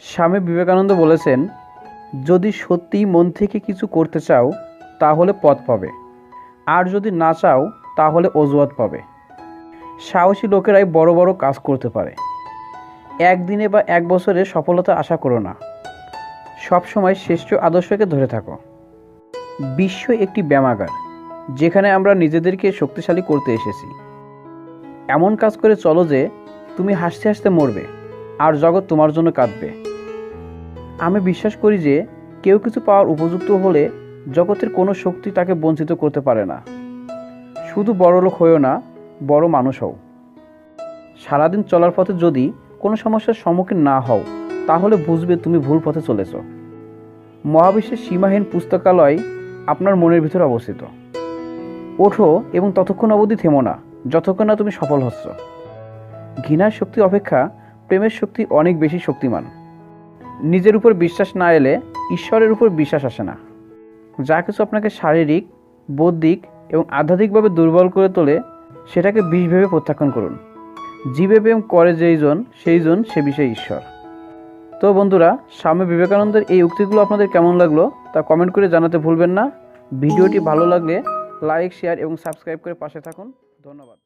স্বামী বিবেকানন্দ বলেছেন, যদি সত্যিই মন থেকে কিছু করতে চাও, তাহলে পথ পাবে। আর যদি না চাও, তাহলে অজুহাত পাবে। সাহসী লোকেরাই বড় বড় কাজ করতে পারে। একদিনে বা এক বছরে সফলতা আশা করো না। সবসময় শ্রেষ্ঠ আদর্শকে ধরে থাকো। বিশ্ব একটি ব্যামাগার যেখানে আমরা নিজেদেরকে শক্তিশালী করতে এসেছি। এমন কাজ করে চলো যে, তুমি হাসতে হাসতে মরবে, আর জগৎ তোমার জন্য কাঁদবে। আমি বিশ্বাস করি যে কেউ কিছু পাওয়ার উপযুক্ত হলে জগতের কোনো শক্তি তাকে বঞ্চিত করতে পারে না। শুধু বড়লোক হয়েও না, বড় মানুষ হও সারাদিন চলার পথে যদি কোনো সমস্যার সম্মুখীন না হও, তাহলে বুঝবে তুমি ভুল পথে চলেছ। মহাবিশ্বের সীমাহীন পুস্তকালয় আপনার মনের ভিতরে অবস্থিত। ওঠো এবং ততক্ষণ অবধি থেমো না, যতক্ষণ না তুমি সফল হচ্ছ। ঘৃণার শক্তি অপেক্ষা প্রেমের শক্তি অনেক বেশি শক্তিমান। নিজের উপর বিশ্বাস না এলে ঈশ্বরের উপর বিশ্বাস আসে না। যা কিছু আপনাকে শারীরিক, বৌদ্ধিক এবং আধ্যাত্মিকভাবে দুর্বল করে তোলে, সেটাকে বিষ ভেবে প্রত্যাখ্যান করুন। জীবে প্রেম করে যেইজন সেইজন সে বিষয়ে ঈশ্বর। তো বন্ধুরা, স্বামী বিবেকানন্দের এই উক্তিগুলো আপনাদের কেমন লাগল তা কমেন্ট করে জানাতে ভুলবেন না। ভিডিওটি ভালো লাগলে লাইক, শেয়ার এবং সাবস্ক্রাইব করে পাশে থাকুন। ধন্যবাদ।